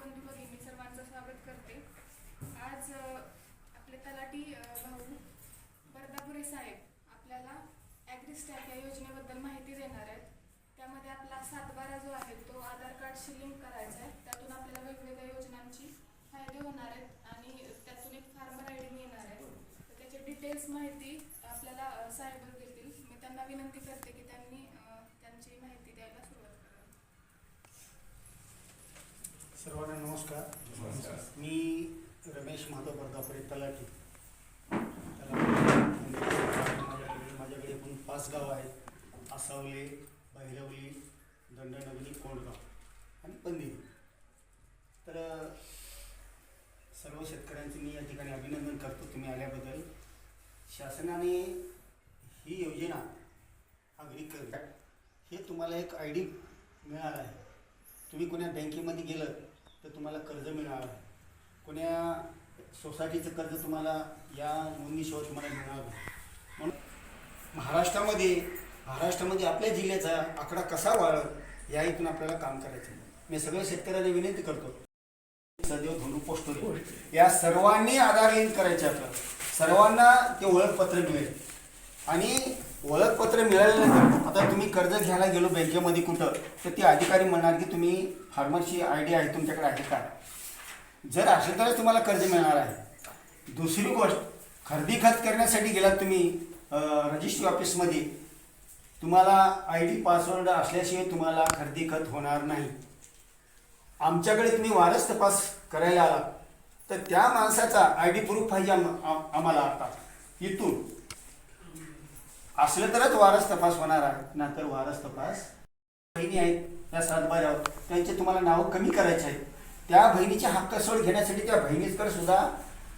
बंधू मी सर्वांचं स्वागत करते. आज आपले तलाठी भाऊ बर्दापुरे साहेब आपल्याला ॲग्रिस्टॅक या योजनेबद्दल माहिती देणार आहेत. त्यामध्ये आपला सातबारा जो आहे तो आधार कार्डशी लिंक करायचा आहे. त्यातून आपल्याला वेगवेगळ्या योजनांची फायदे होणार आहेत आणि त्यातून एक फार्मर आय डी मिळणार आहे. तर त्याची डिटेल्स माहिती आपल्याला साहेब देतील. मी त्यांना विनंती करते की त्यांनी अ, त्यांची माहिती द्यायला सुरुवात करावी सर्वांना नमस्कार. मी रमेश माधव वर्धापुरे तलाठी. माझ्याकडे एकूण पाच गाव आहेत. आसावले बहिरवली दंडनगरी कोंडगाव आणि पंदिरी तर सर्व शेतकऱ्यांचे मी या ठिकाणी अभिनंदन करतो तुम्ही आल्याबद्दल. शासनाने ही योजना अग्रिकल्चर हे तुम्हाला एक आय डी मिळाला आहे. तुम्ही कोण्या बँकेमध्ये गेलं तर तुम्हाला कर्ज मिळणार कोण्या सोसायटीचं कर्ज तुम्हाला या नोंदणीशिवाय तुम्हाला मिळणार म्हणून महाराष्ट्रामध्ये महाराष्ट्रामध्ये आपल्या जिल्ह्याचा आकडा कसा वाढत या इथून आपल्याला काम करायचं आहे. मी सगळ्या शेतकऱ्यांना विनंती करतो. सदैव धनु पोस्टोरे या सर्वांनी आधार लिंक करायचे आपलं सर्वांना ते ओळखपत्र मिळेल. आणि ओळखपत्र मिळाल्यानंतर आता तुम्ही कर्ज घ्यायला गेलो बँकेमध्ये कुठं तर ते अधिकारी म्हणणार की तुम्ही फार्मरची आय डी आहे तुमच्याकडे आहे का? जर असेल तरच तुम्हाला कर्ज मिळणार आहे. दुसरी गोष्ट खरेदी खत करण्यासाठी गेलात तुम्ही रजिस्ट्री ऑफिसमध्ये तुम्हाला आय डी पासवर्ड असल्याशिवाय तुम्हाला खरेदी खत होणार नाही. आमच्याकडे तुम्ही वारस तपास करायला आला तर त्या माणसाचा आय डी प्रूफ पाहिजे आम- आम्हाला आता. इथून असलं तरच वारस तपास होणार आहे नाहीतर वारस तपास बहिणी आहेत या सातबाऱ्यावर. त्यांचे तुम्हाला नावं कमी करायचे आहेत त्या बहिणीचे हक्क सोड घेण्यासाठी त्या बहिणीकडे सुद्धा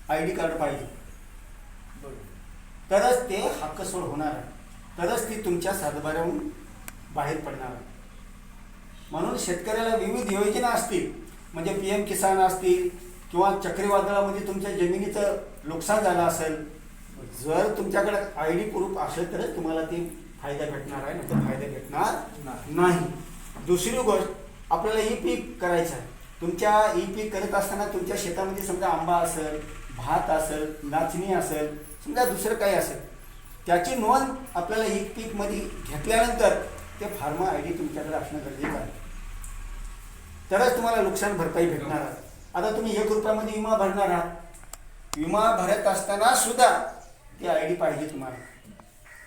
आय डी कार्ड पाहिजे. तरच ते हक्क सोड होणार आहे. तरच ती तुमच्या सातबाऱ्याहून बाहेर पडणार आहे. म्हणून शेतकऱ्याला विविध योजना असतील म्हणजे पी एम किसान असतील किंवा चक्रीवादळामध्ये तुमच्या जमिनीचं नुकसान झालं असेल जर तुमच्याकडे आय डी प्रूफ असेल तरच तुम्हाला ते फायदा भेटणार आहे नाही फायदा भेटणार नाही. दुसरी गोष्ट आपल्याला ई पीक करायचं आहे. तुमच्या ई पीक करत असताना तुमच्या शेतामध्ये समजा आंबा असेल भात असेल नाचणी असेल समजा दुसरं काही असेल त्याची नोंद आपल्याला ई पीकमध्ये घेतल्यानंतर ते फार्मा आय डी तुमच्याकडे असणं गरजेचं आहे. तरच तुम्हाला नुकसान भरपाई भेटणार आहे. आता तुम्ही एक रुपयामध्ये विमा भरणार आहात. विमा भरत असताना सुद्धा ती आय डी पाहिजे तुम्हाला.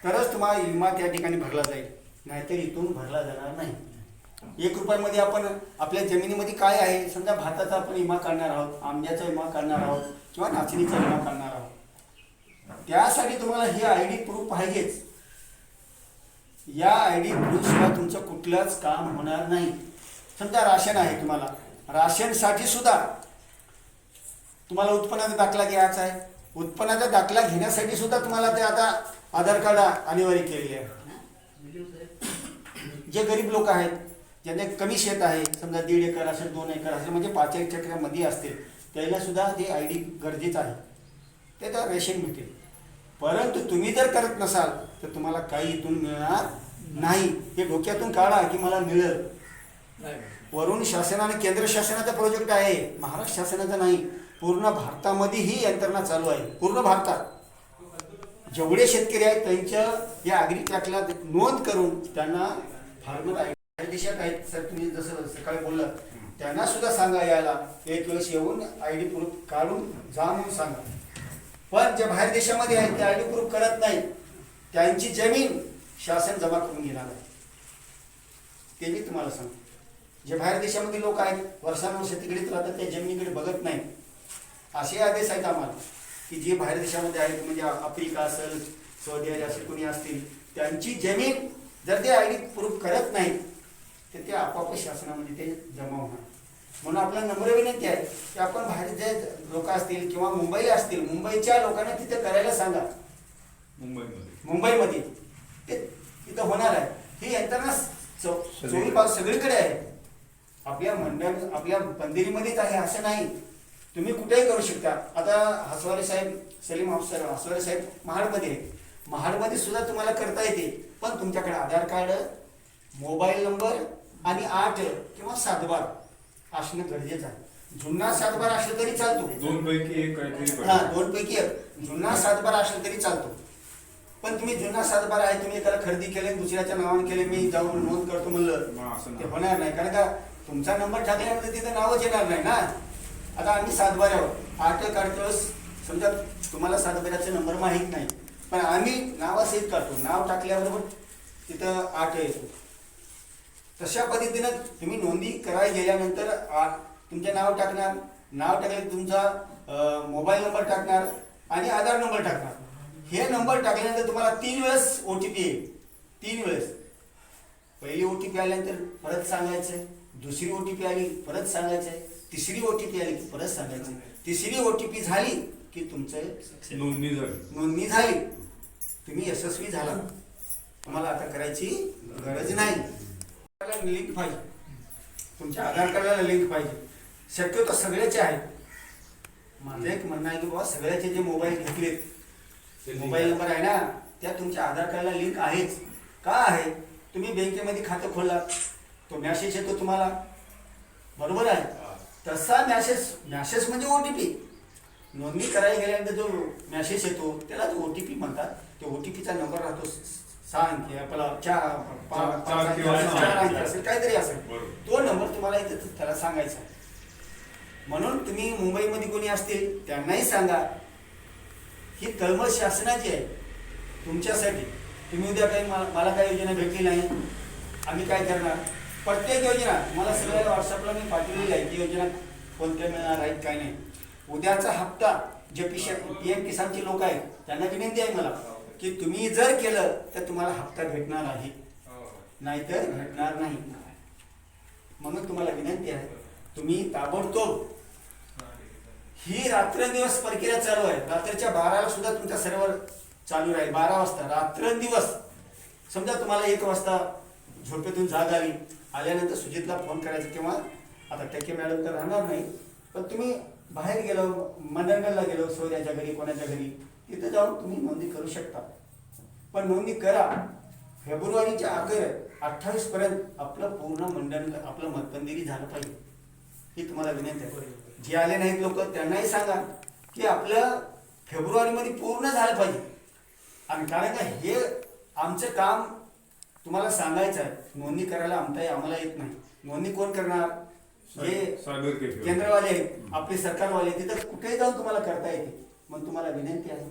तरच तुम्हाला विमा त्या ठिकाणी भरला जाईल. नाहीतर इथून भरला जाणार नाही. एक रुपयामध्ये आपण आपल्या जमिनीमध्ये काय आहे? समजा भाताचा आपण विमा काढणार आहोत आंब्याचा विमा काढणार आहोत किंवा नाचणीचा विमा काढणार आहोत. त्यासाठी तुम्हाला ही आय डी प्रूफ पाहिजेच. या आय डी प्रूफशिवाय तुमचं कुठलंच काम होणार नाही. समजा राशन आहे तुम्हाला. राशनसाठी सुद्धा तुम्हाला उत्पन्नाचा दाखला घ्यायचा आहे. उत्पन्नाचा दाखला घेण्यासाठी सुद्धा तुम्हाला ते आता आधार कार्ड अनिवार्य केलेले आहे. जे गरीब लोक आहेत ज्यांना कमी शेत आहे समजा दीड एकर असेल दोन एकर असेल म्हणजे पाच एक चक्रामध्ये असतील त्याला सुद्धा ते आय डी गरजेचं आहे. ते तर रेशन मिळतील परंतु तुम्ही जर करत नसाल तर तुम्हाला काही इथून मिळणार नाही. हे डोक्यातून काढा की मला मिळेल. वरून शासनाने केंद्र शासनाचा प्रोजेक्ट आहे महाराष्ट्र शासनाचा नाही. पूर्ण भारतामध्ये ही यंत्रणा चालू आहे. पूर्ण भारतात. जेवढे शेतकरी आहेत त्यांच्या या आगरी नोंद करून त्यांना फार्मर आहे देशात आहेत. सर तुम्ही जसं सकाळी बोललं त्यांना सुद्धा सांगा यायला. एक वेळेस येऊन आय डी प्रूफ काढून जा म्हणून सांगा. पण जे बाहेर देशामध्ये आहेत ते आय डी प्रूफ करत नाहीत. त्यांची जमीन शासन जमा करून घेणार आहे. ते मी तुम्हाला सांगतो. जे बाहेर देशामध्ये लोक आहेत वर्षानुवर्ष तिकडेच राहतात त्या जमिनीकडे बघत नाही असे आदेश आहेत आम्हाला की जे बाहेर देशामध्ये आहेत म्हणजे आफ्रिका असेल सौदी अरेबिया असेल कोणी असतील त्यांची जमीन जर ते आय डी प्रूफ करत नाहीत तर ते आपोआप शासनामध्ये ते जमा होणार. म्हणून आपल्याला नम्र विनंती आहे की आपण बाहेर जे लोक असतील किंवा मुंबई असतील मुंबईच्या लोकांना तिथे करायला सांगा. मुंबईमध्ये. मुंबईमध्ये. ते तिथं होणार आहे. ही यंत्रणा चोवीस सगळीकडे. आहे. आपल्या मंडळ आपल्या पंदिरीमध्येच आहे असं नाही. तुम्ही कुठेही करू शकता. आता हसवारे साहेब सलीम अफसर हसवारे साहेब महाडमध्ये महाडमध्ये सुद्धा तुम्हाला करता येते. पण तुमच्याकडे आधार कार्ड मोबाईल नंबर आणि आठ किंवा सात बार असणं गरजेचं आहे. जुना सातबारा असलं तरी चालतो. दोन पैकी एक हा. दोन पैकी एक. जुना सातबारा असला तरी चालतो. पण तुम्ही जुना सातबारा आहे तुम्ही त्याला खरेदी केले दुसऱ्याच्या नावाने केले मी जाऊन नोंद करतो म्हणलं ते. होणार नाही. कारण का तुमचा नंबर टाकल्यानंतर तिथं नावच येणार नाही ना. आता आम्ही सातबाऱ्यावर. आठ काढतो समजा तुम्हाला सातबाऱ्याचा नंबर माहीत नाही पण आम्ही नावासहित काढतो. नाव टाकल्याबरोबर तिथं आठ येतो. तशा पद्धतीनं तुम्ही नोंदी करायला गेल्यानंतर तुमचे नाव टाकणार. नाव टाकले तुमचा मोबाईल नंबर टाकणार आणि आधार नंबर टाकणार. हे नंबर टाकल्यानंतर तुम्हाला तीन वेळेस ओ टी पी येईल. तीन वेळेस. पहिली ओ टी पी आल्यानंतर परत सांगायचं. दुसरी ओ टी पी आली परत सांगायचं. तिसरी ओ टी पी आली की परत सांगायचं. तिसरी ओ टी पी झाली की तुमचं नोंदणी झाली. नोंदणी झाली. तुम्ही यशस्वी झाला. तुम्हाला आता करायची गरज नाही. लिंक पाहिजे. तुमच्या आधार कार्डाला लिंक पाहिजे. शक्यतो सगळ्याचे आहेत. माझं एक म्हणणं आहे की बाबा सगळ्याचे जे मोबाईल घेतलेत मोबाईल नंबर आहे. ना त्या तुमच्या आधार कार्डला लिंक आहेच. का आहे? तुम्ही बँकेमध्ये खातं खोलला तो मॅसेज येतो तुम्हाला. बरोबर आहे? तसा मॅसेज मॅसेज म्हणजे ओ टी पी नोंदणी करायला गेल्यानंतर जो मॅसेज येतो त्याला ओ टी पी म्हणतात ते ओ टी पीचा नंबर राहतो सहा अंकी आपला चार अंकी असेल, काहीतरी असेल. तो नंबर तुम्हाला इथे त्याला सांगायचा. म्हणून तुम्ही मुंबईमध्ये कोणी असतील त्यांनाही सांगा. ही तळमळ शासनाची आहे. तुमच्यासाठी. तुम्ही उद्या काही मला मला काही योजना भेटली नाही. आम्ही काय करणार? प्रत्येक योजना मला सगळ्या व्हॉट्सअपला मी पाठवलेली आहे की योजना कोणत्या मिळणार आहेत काय नाही. उद्याचा हप्ता जे पी पी एम किसानचे लोक आहेत त्यांना विनंती आहे मला की तुम्ही जर केलं तर तुम्हाला हप्ता भेटणार आहे. नाहीतर भेटणार नाही. म्हणून तुम्हाला विनंती आहे तुम्ही ताबडतोब ही रात्रंदिवस प्रक्रिया चालू आहे. रात्रीच्या बाराला सुद्धा तुमचा सर्व्हर चालू राहील बारा वाजता. रात्रंदिवस. समजा तुम्हाला एक वाजता झोपेतून जाग आली आल्यानंतर सुजितला फोन करायचा किंवा आता टक्के मॅडम तर राहणार नाही. पण तुम्ही बाहेर गेलो मंडणगडला गेलो सोयऱ्याच्या घरी कोणाच्या घरी तिथं जाऊन तुम्ही नोंदणी करू शकता. पण नोंदणी करा. फेब्रुवारीच्या अखेर अठ्ठावीस पर्यंत आपलं पूर्ण मंडण आपलं मतबंदिरी झालं पाहिजे. ही तुम्हाला विनंती आहे. जे आले नाहीत लोक त्यांनाही सांगा की आपलं फेब्रुवारीमध्ये पूर्ण झालं पाहिजे. आणि कारण का हे आमचं काम तुम्हाला सांगायचं आहे नोंदणी करायला आमता आम्हाला येत नाही नोंदणी कोण करणार कॅफे केंद्रवाले आहेत आपले सरकारवाले आहेत, तिथं कुठेही जाऊन तुम्हाला करता येते मग तुम्हाला विनंती आहे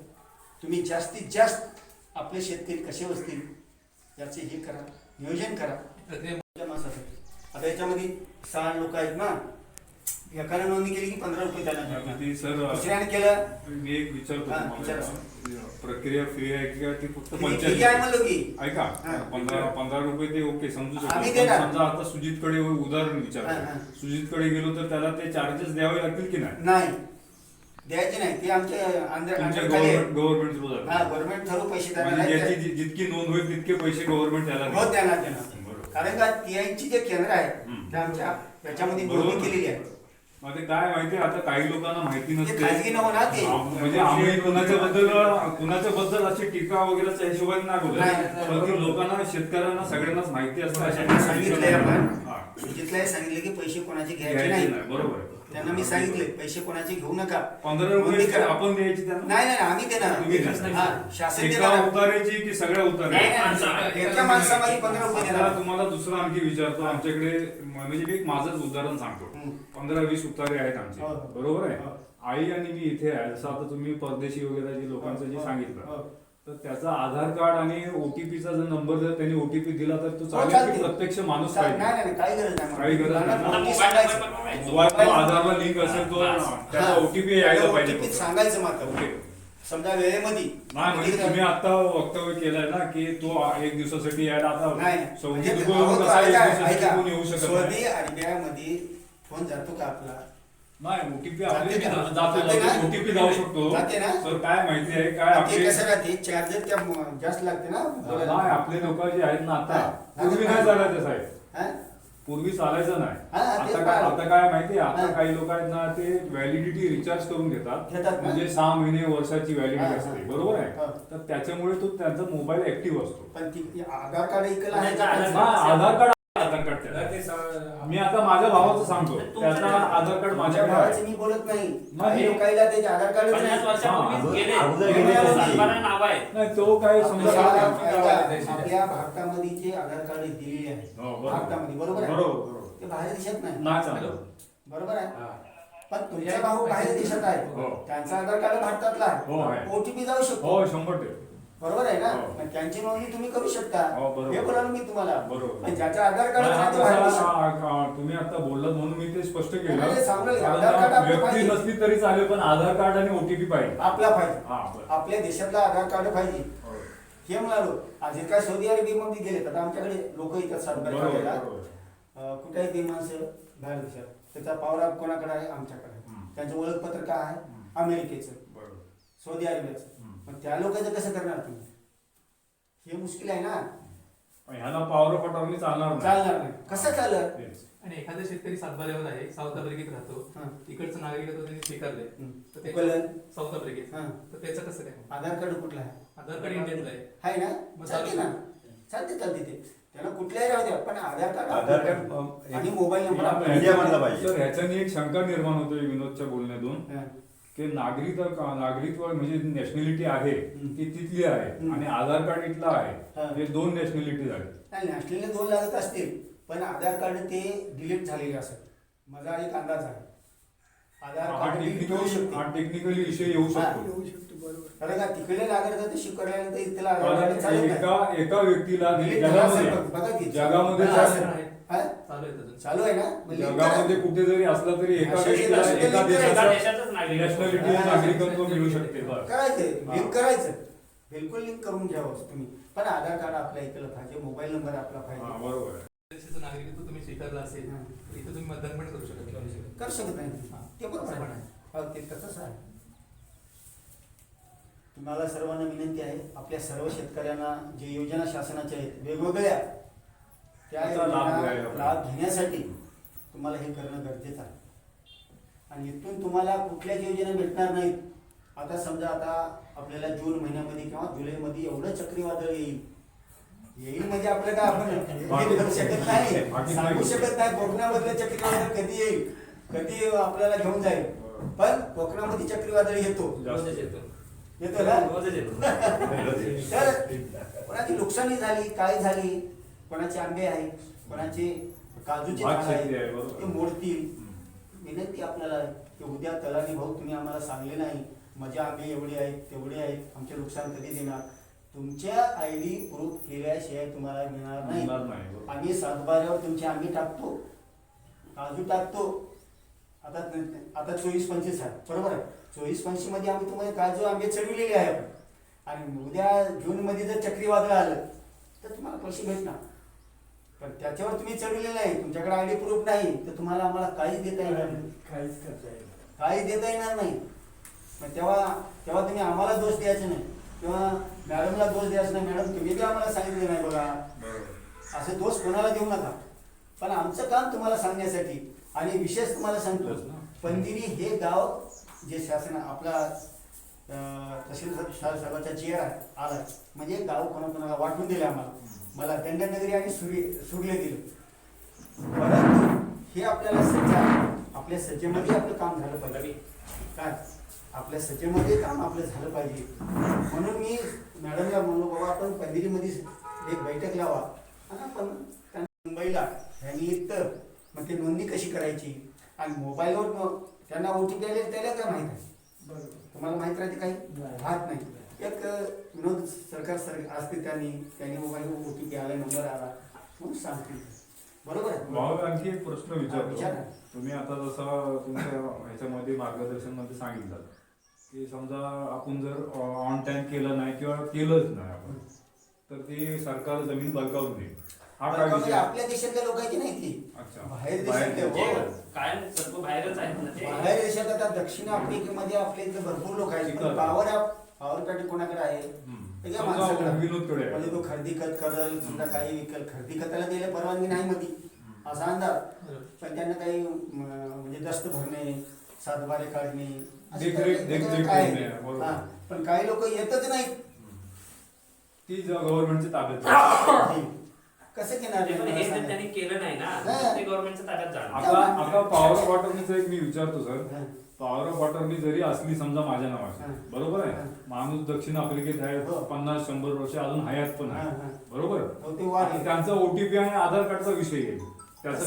तुम्ही जास्तीत जास्त आपले शेतकरी कसे बसतील याचे हे करा नियोजन करा माणसासाठी आता याच्यामध्ये सहा लोक आहेत ना एकाने नोंदणी केली की पंधरा रुपये त्यांना भेटणार. ती सर दुसऱ्याने केलं मी एक हा. विचारा. प्रक्रिया फ्री आहे की ती फक्त ठीक आहे पंचायत म्हणलो की ऐका हा. पंधरा पंधरा रुपये ते ओके समजू आम्ही शकतो पण देणार. समजा आता सुजितकडे उदाहरण हा, हा. विचारतो सुजितकडे गेलो तर त्याला ते चार्जेस द्यावे लागतील की नाही नाही द्यायचे नाही ते आमचे अंदर तुमच्या अंडर खाली आहे. गव्हर्नमेंट गव्हर्नमेंट थ्रू हा जातात गव्हर्नमेंट ठरवू पैसे म्हणजे नाही ज्याची जी- जितकी नोंद होईल तितके पैसे गव्हर्नमेंट त्याला हो देईल. देणार देणार बरोबर. कारण का टीआयची जे केंद्र आहे हम्म. ते आमच्या याच्यामध्ये बरोबर. नोंदणी केलेली आहे मग ते काय माहिती आता काही लोकांना माहिती नसते खाजगी ना ते. म्हणजे आम्ही कुणाच्या बद्दल कुणाच्या बद्दल अशी टीका वगैरेच्या हिशोबाने नाही बोलत. पण लोकांना शेतकऱ्यांना सगळ्यांनाच माहिती असतं अशा त्यांना सांगितलंय आपण. सुजितलाही सांगितलं की पैसे कोणाचे घ्यायचे नाही बरोबर. त्यांना मी सांगितले पैसे कोणाचे घेऊ नका पंधरा रुपये करा. आपण द्यायची त्यांना नाही नाही आम्ही देणार तुम्ही देणार. हा, शासन एका देणार उतार्याची की सगळ्या नाही, उतार्या नाही, एका माणसामागे पंधरा रुपये आता देणार तुम्हाला दुसरं आणखी विचारतो आमच्याकडे म- म्हणजे मी एक माझंच उदाहरण सांगतो. पंधरा वीस उतारे आहेत आमचे हो. बरोबर आहे हो. आई आणि मी इथे आहे जसं आता तुम्ही परदेशी वगैरे जे लोकांचं जे हो. सांगितलं हो. तर त्याचा आधार कार्ड आणि ओटीपीचा जर नंबर जर त्यांनी ओटीपी दिला तर तो हो, चालेल चालते. की प्रत्यक्ष माणूस नाही पाहिजे नाही नाही, काही गरज नाही काही गरज नाही. सांगायचं. मोबाईल आधारला लिंक असेल तो त्याचा हा. ओटीपी यायला पाहिजे OTP फक्त. सांगायचं मात्र ओके. समजा वेळेमध्ये नाही म्हणजे तुम्ही आता वक्तव्य केलंय ना की तो एक दिवसासाठी ऍड आता नाही म्हणजे दुबईवरून अहो, कसा एक ऐका, दिवसासाठी ऐका. कोण येऊ शकत सौदी नाही अरेबियामध्ये फोन जातो का आपला नाही ओटीपी जाते ना? जातो जाते ना? ओटीपी जाऊ शकतो जाते ना? तर काय माहिती आहे काय ते आपले कसं राहते चार्जर त्या म- जास्त लागते ना नाही आपले लोक जे आहेत ना आता हा. पूर्वी नाही चालायचं साहेब हा? पूर्वी चालायचं नाही आता काय पाहिलं. आता काय माहिती आहे? आता हा. काही लोक आहेत ना ते व्हॅलिडिटी रिचार्ज करून घेतात घेतात ना? म्हणजे सहा महिने वर्षाची हा, व्हॅलिडिटी हा. असते बरोबर आहे. तर त्याच्यामुळे तो त्यांचा मोबाईल ऍक्टिव्ह असतो पण ती आधार कार्ड इकडे आहे काय का? हा, आधार कार्ड आधार कार्ड त्याला. मी आता माझ्या भावाचं सांगतो त्याचा. आधार कार्ड माझ्या भावाचं आहे मी बोलत नाही. काही लोकांना त्याचे आधार कार्ड पन्नास नाही वर्षापूर्वीच हा, गेले अगोदर गेले ते होते. सातबारा नाव आहे नाही तो काय समजा आपल्या भारतामध्ये जे आधार कार्ड दिलेले आहे हो. भारतामध्ये बरोबर आहे बरोबर बरोबर ते बाहेर देशात नाही बरोबर आहे हा. पण तुमचा भाऊ बाहेर देशात आहे हो. त्यांचा आधार कार्ड भारतातला हो, आहे. आहे ओटीपी जाऊ शकतो हो शंभर टक्के बरोबर आहे ना हो. मग त्यांची नोंदणी तुम्ही करू शकता हो, बरोबर. हे बोलाल मी तुम्हाला बरोबर. पण ज्याचं आधार कार्ड ते. आ- आ- तुम्ही आता बोललात म्हणून मी ते स्पष्ट केलं नाही, सांगलं, आधार कार्ड आपलं व्यक्ती पाहिजे. नसली तरी चालेल पण आधार कार्ड आणि ओटीपी पाहिजे आपला पाहिजे हा बरं. आपल्या देशातला आधार कार्ड पाहिजे हो. हे म्हणालो आज काय सौदी अरेबियामध्ये गेले तर आमच्याकडे लोक येतात सातबारा बरोबर, करायला बरोबर. अं, कुठेही ती माणसं बाहेर देशात त्याचा पावरा कोणाकडे आहे आमच्याकडे हम्म. त्यांचं ओळखपत्र काय आहे हम्म. अमेरिकेचं बरोबर. सौदी अरेबियाचं मग त्या लोकांचं कसं करणार तुम्ही हे मुश्किल आहे ना पण ह्याला पॉवर फटावणी चालणार नाही. चालणार नाही कसं चालणार. आणि एखादा शेतकरी सातबाऱ्यावर आहे साऊथ आफ्रिकेत राहतो हां. तिकडचं नागरिकत्व त्यांनी स्वीकारले हम्म. तर ते उकलन. साऊथ आफ्रिकेत हां. तर त्याचं कसं काय? आधार कार्ड कुठलं आहे आधार कार्ड इंडियनचं आहे आहे ना मग चालते ना चालते चालते ते त्याला कुठल्याही राहू द्या पण आधार कार्ड आधार कार्ड, अं. आणि मोबाईल नंबर आपला इंडिया मधला पाहिजे. सर ह्याच्याने एक शंका निर्माण होते विनोदच्या बोलण्यातून हां. की नागरिक नागरिकत्व म्हणजे नॅशनॅलिटी आहे. ती तिथली आहे. आणि आधार कार्ड इथला. आहे हे दोन नॅशनॅलिटी झाले नाही नॅशनलने दोन लागत असतील पण आधार कार्ड ते डिलीट झालेले असेल माझा एक अंदाज आहे आधार कार्ड डिलीट होऊ टेक्निकली हा टेक्निकली विषय येऊ. शकतो कारण का तिकडे नागरिक ते शिकवल्यानंतर नाही. एका एका व्यक्तीला जगामध्ये. जगामध्ये हा? चालू आहे अजून चालू आहे ना करा. जगामध्ये कुठे जरी असला तरी एका व्यक्तीला एका देशाचं नॅशनॅलिटी. नागरिकत्व मिळू शकते. करायचं. लिंक करायचं बिलकुल लिंक करून घ्यावं तुम्ही पण आधार कार्ड आपल्या इकडलं पाहिजे मोबाईल नंबर आपला हा, पाहिजे बरोबर. देशाचं नागरिकत्व तुम्ही स्वीकारलं असेल हां. तर इथं तुम्ही मतदान पण करू शकत नाही. करू शकत नाही. ते बरोबर असं पण आहे आहे. हो, ते तसंच आहे तुम्हाला सर्वांना विनंती आहे आपल्या सर्व शेतकऱ्यांना जे योजना शासनाच्या आहेत वेगवेगळ्या त्या त्याचा लाभ योजना. लाभ घेण्यासाठी तुम्हाला हे करणं गरजेचं आहे. आणि इथून तुम्हाला कुठल्याच योजना भेटणार नाहीत. आता समजा आता आपल्याला जून महिन्यामध्ये किंवा जुलैमध्ये एवढं चक्रीवादळ येईल. येईल म्हणजे आपलं काय आपण करू शकत नाही. सांगू. शकत. नाही कोकणामधलं चक्रीवादळ कधी येईल. कधी आपल्याला घेऊन जाईल. पण कोकणामध्ये चक्रीवादळ येतो. येतो. येतो ना? तर कोणाची नुकसानी झाली काय झाली? कोणाचे आंबे आहे कोणाचे काजूचे झाड आहे. ते मोडतील. विनंती आपल्याला की उद्या तलाठी भाऊ तुम्ही आम्हाला सांगले नाही. माझे आंबे एवढे आहेत तेवढे आहेत आमचे नुकसान कधी देणार? तुमच्या आय डी प्रूफ केल्याशिवाय तुम्हाला मिळणार नाही. आम्ही सातबाऱ्यावर तुमचे आंबे टाकतो काजू टाकतो. आता आता चोवीस पंचवीस आहे बरोबर आहे. चोवीस पंचवीसमध्ये आम्ही तुम्हाला काजू आंबे चढविलेले आहे आपण. आणि उद्या जून मध्ये जर चक्रीवादळ आलं तर तुम्हाला पैसे भेटणार. पण त्याच्यावर तुम्ही चढविलेलं आहे. तुमच्याकडे आयडी प्रूफ नाही तर तुम्हाला आम्हाला काहीच देता येणार नाही काहीच करता येईल काहीच देता येणार नाही. मग तेव्हा तेव्हा तुम्ही आम्हाला दोष द्यायचे नाही. किंवा मॅडमला दोष द्यायचा नाही. मॅडम तुम्ही बी आम्हाला सांगितलं नाही बघा. असे दोष कोणाला देऊ नका. पण आमचं काम तुम्हाला सांगण्यासाठी आणि विशेष तुम्हाला सांगतो. पंदिरी हे गाव जे शासन आपला तहसील साहेब- साहेबाचा चेअर आहे आला म्हणजे गाव कोणाकोणाला वाटून दिले आम्हाला. मला दंडनगरी आणि सुरी सुरले दिले परंतु हे आपल्याला सज्ज आपल्या सज्जेमध्ये आपलं काम झालं पाहिजे. काय? आपल्या सज्जेमध्ये काम आपलं झालं पाहिजे. म्हणून मी मॅडमला म्हणलो बाबा आपण पंदिरीमध्ये एक बैठक लावा. आणि आपण त्यांना मुंबईला ह्यानिमित्त मग ते नोंदणी कशी करायची? आणि मोबाईलवर मग त्यांना ओ टी पी आले त्याला काय माहीत आहे? तुम्हाला माहीत राहते काही? राहत नाही. एक विनोद सरकार सर असते त्यांनी त्यांनी मोबाईलवर ओ टी पी आला नंबर आला. म्हणून सांगतील बरोबर आहे? भाऊ आणखी एक प्रश्न विचारा. विचारतो तुम्ही आता जसं तुमच्या ह्याच्यामध्ये मार्गदर्शनमध्ये सांगितलं की समजा आपण जर ऑन टाइम केलं नाही किंवा केलंच नाही आपण तर ते सरकार जमीन बळकावून देईल. हा काय विषय? आपल्या देशातल्या लोकांची नाही ती. अच्छा. बाहेर बाहेर देशातले जे हो. कायम सर्व बाहेरच आहेत ना ते बाहेर देशात आता दक्षिण आफ्रिकेमध्ये आपल्या इथे भरपूर लोक आहेत. पण पॉवर पॉवर पॅटी कोणाकडे आहे? माणसाकडे. म्हणजे तो खरेदी खत करल समजा काही विकल खरेदी खताला द्यायला परवानगी नाही मध्ये असा अंदाज. पण त्यांना काही म्हणजे दस्त भरणे सातबारे काढणे असे देखरेख- काही- देखरेख काय करणे, बरोबर. हा. पण काही लोक येतच नाहीत. ती गव्हर्नमेंटच्या ताब्यात आहे. कसं घेणार ते पण हे जर त्यांनी. केलं नाही ना. हा. ते गव्हर्नमेंटच्या ताब्यात जाणार. पॉवर वॉटरनीच एक मी विचारतो सर. पॉवर ऑफ वॉटरनी जरी असली समजा माझ्या. नावाची बरोबर आहे. माणूस दक्षिण आफ्रिकेत आहे हो. पन्नास शंभर वर्ष अजून हयात पण आहे. बरोबर हो, त्यांचा ओटीपी आणि आधार कार्डचा विषय येईल त्याचं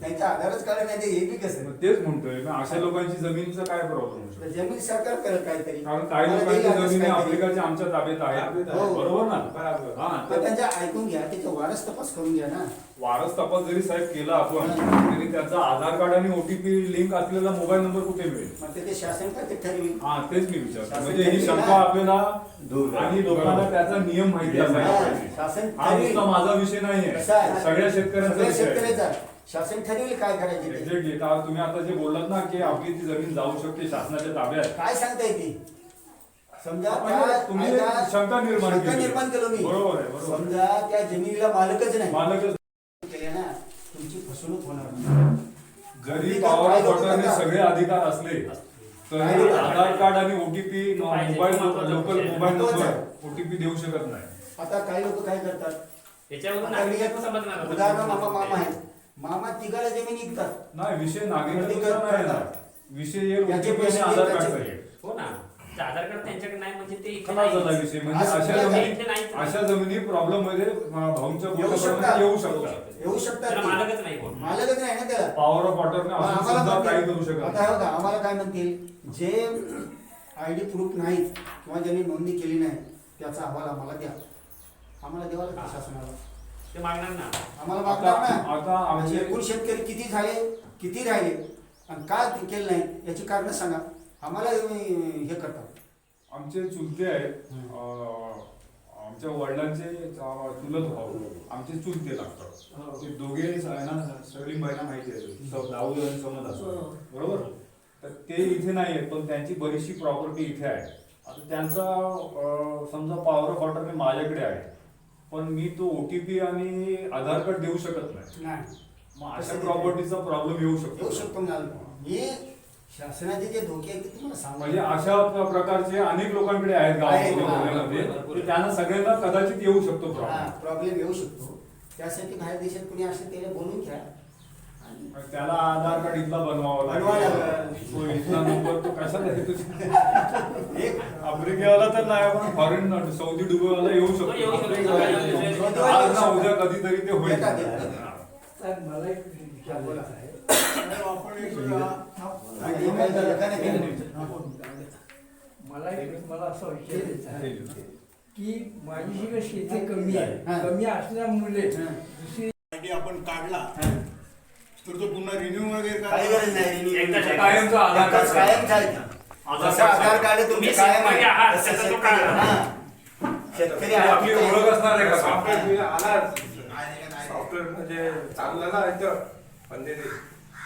त्यांच्या आधारच काढलं नाही ते हे बी कसं मग तेच म्हणतोय मग अशा लोकांची जमिनीचा काय प्रॉब्लेम होऊ शकतो जमीन सरकार करत काहीतरी कारण काही मला लोकांची जमिनी काहीतरी. आफ्रिकाच्या आमच्या ताब्यात आहेत हो. बरोबर ना बरोबर. हा तर तर त्यांच्या ऐकून घ्या त्याच्या वारस तपास करून घ्या ना वारस तपास जरी साहेब केला आपण. तरी त्याचा आधार कार्ड आणि ओटीपी लिंक असलेला मोबाईल नंबर कुठे मिळेल मग ते ते शासन काय ते ठरवेल हा तेच मी विचारतो शासन म्हणजे ही शंका ना. आपल्याला दूर करा. आणि लोकांना त्याचा नियम माहिती असायला हा, पाहिजे शासन हा नुसता ठरवेल माझा विषय नाहीये कसा आहे? सगळ्या शेतकऱ्यांचा सगळ्या विषय आहे. शेतकऱ्याचा शासन ठरवेल काय करायचे ते. तुम्ही आता जे बोललात ना की आपली ती जमीन जाऊ शकते शासनाच्या ताब्यात काय सांगता येते समजा आपण त्या- तुम्ही शंका निर्माण शंका केली. निर्माण केलो मी बरोबर आहे बरोबर. समजा त्या जमिनीला मालकच नाही मालकच केले ना तुमची फसवणूक होणार नाही. जरी पॉवर? सगळे अधिकार असले तरी आधार कार्ड आणि OTP. Mobile local. Mobile number OTP देऊ शकत नाही आता काही लोक काय करतात आता मी समजणार उदाहरण मामा मामा आहे मामा तिघाला जमीन विकतात. नाही विषय नागरिकांचा अधिकार नाही ना करतात. विषय येईल याचे OTP आणि पैसे आधार त्याचे- कार्डचा येईल हो ना. ते आधार कार्ड त्यांच्याकडे नाही म्हणजे ते इथे खरा झाला नाही विषय? म्हणजे असं अशा नाही जमिनी. अशा प्रॉब्लेममध्ये अं, भाऊंच्या येऊ बोलण्याप्रमाणे शकतात. येऊ शकतात. येऊ शकतात त्याला ते. मालकच नाही कोण. मालकच नाही ना त्याला. पॉवर ऑफ मग आम्हाला सुद्धा काही करू म्हणतील- शकत आता नाही. हे बघा आम्हाला काय म्हणतील? जे आय डी प्रूफ नाहीत किंवा ज्यांनी नोंदणी केली नाही त्याचा अहवाल आम्हाला द्या. आम्हाला द्यावा लागतं शासनाला ते मागणार ना. आम्हाला मागणार आता ना. आता म्हणजे आमचे एकूण शेतकरी किती झाले किती राहिले आणि का ते केलं नाही याची कारण सांगा. आम्हाला अं, हे करतात आमचे चुलते आहेत. अं, आमच्या वडिलांचे अं, चुलत भाऊ. आमचे चुलते लागतात. ते दोघे आहे ना सगळी बाईना माहिती आहे. स- दाऊद आणि समज. असं बरोबर? तर ते इथे नाही आहेत पण त्यांची बरीचशी प्रॉपर्टी इथे आहे. आता त्यांचा अं, समजा पॉवर ऑफ वॉटरने माझ्याकडे आहे. पण मी तो ओटीपी आणि आधार कार्ड देऊ शकत नाही. नाही. मग अशा प्रॉपर्टीचा प्रॉब्लेम येऊ येऊ शकतो. शकतो ना. हे शासनाचे जे धोके आहेत ते तुम्हाला म्हणजे सांगा अशा प्र- प्रकारचे अनेक लोकांकडे आहेत हा, त्यांना सगळ्यांना कदाचित येऊ शकतो हा प्रॉब्लेम प्रॉब्लेम येऊ शकतो. त्यासाठी बाहेर देशात कुणी असेल त्याला बोलून घ्या. त्याला आधार कार्ड इथला बनवावा बनवावं लागेल लागेल. तो इथला नंबर एक आफ्रिकेवाला तर नाही पण फॉरेन सौदी येऊ शकतो हो, येऊ शकतो. आज ना उद्या कधीतरी ते होईल मला एक विचारायचं आहे आपण एक हा, email तर एका नाही केलं. मला एक मला असं विचारायचं आहे ठीक आहे. की माझी जी काही शेती कमी आहे हा. कमी असल्यामुळे. दुसरी आपण काढला हा. तर तो पुन्हा रिन्यू वगैरे काही गरज नाही renew. कायमचा आधार कार्ड. एकच कायम चालतं. आधार जसं कार्ड. आधार कार्ड तुमचे तुम्ही कायम शेतकरी आहे आहात, तसं त्याचा तो शेतकरी. हा. आपली आपली आहे. ओळख असणार आहे का सॉफ्टवेअर म्हणजे चाललं ना इथं पण ते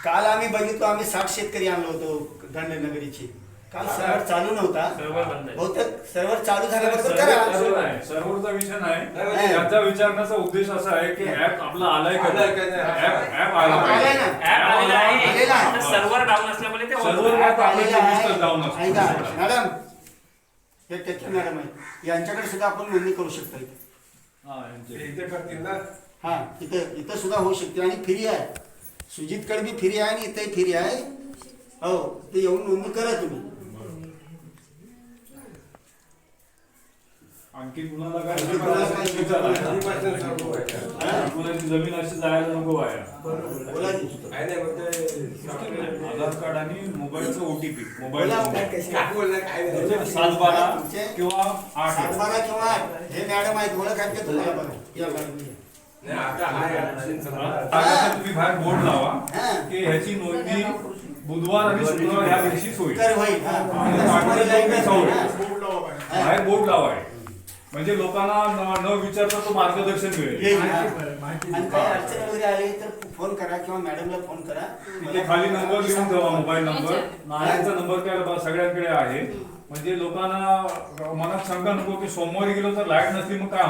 काल आम्ही बघितलो आम्ही साठ शेतकरी आणलो होतो धन्यनगरीची काल सर्व्हर चालू नव्हता सर्व्हर बंद आहे. बहुतेक सर्व्हर चालू करा नाही, सर्व्हरचा विषय नाही. त्याचा विचारण्याचा उद्देश असा आहे की ऍप आपला आलाय का आलाय का नाही? ऍप ऍप आला आलाय पाहिजे ना. ऍप आलेला आहे आलेला आहे. तर सर्व्हर डाऊन असल्यामुळे ते होत सर्व्हर नाही. ऍप आपल्या आलेला आहे. चोवीस तास डाऊन असतो. ऐका, मॅडम हे टेक्की मॅडम आहे यांच्याकडे सुद्धा आपण नोंदणी करू शकता इथे हा, यांचे. इथे करतील ना हा इथं इथं सुद्धा होऊ शकते आणि फ्री आहे सुजितकडे बी फ्री आहे आणि इथंही फ्री आहे हो ते येऊन नोंदणी करा तुम्ही आणखी कुणाला काय आणखी. हा? कुणाची जमीन अशी जायला नको वाया आधार कार्ड आणि मोबाईलचं ओटीपी मोबाईल सात बारा किंवा आठ. सात बारा किंवा आठ. हे मॅडम ओळख तुम्हाला? आहे आता हा, आता तुम्ही बाहेर बोर्ड लावा हा. की ह्याची नोंदणी बुधवार आणि शुक्रवार ह्या दिवशीच होईल. हा. हा. बोर्ड लावा पाहिजे. बाहेर बोर्ड लावाय म्हणजे लोकांना न- विचारता तो मार्गदर्शन मिळेल. हा. आणि काही अडचण वगैरे आली तर फोन करा किंवा मॅडमला फोन करा. तिथे खाली नंबर लिहून ठेवा मोबाईल नंबर नारायणचा नंबर काय बा- सगळ्यांकडे आहे. म्हणजे लोकांना मनात शंका नको की सोमवारी गेलो तर लाइट नसली मग काय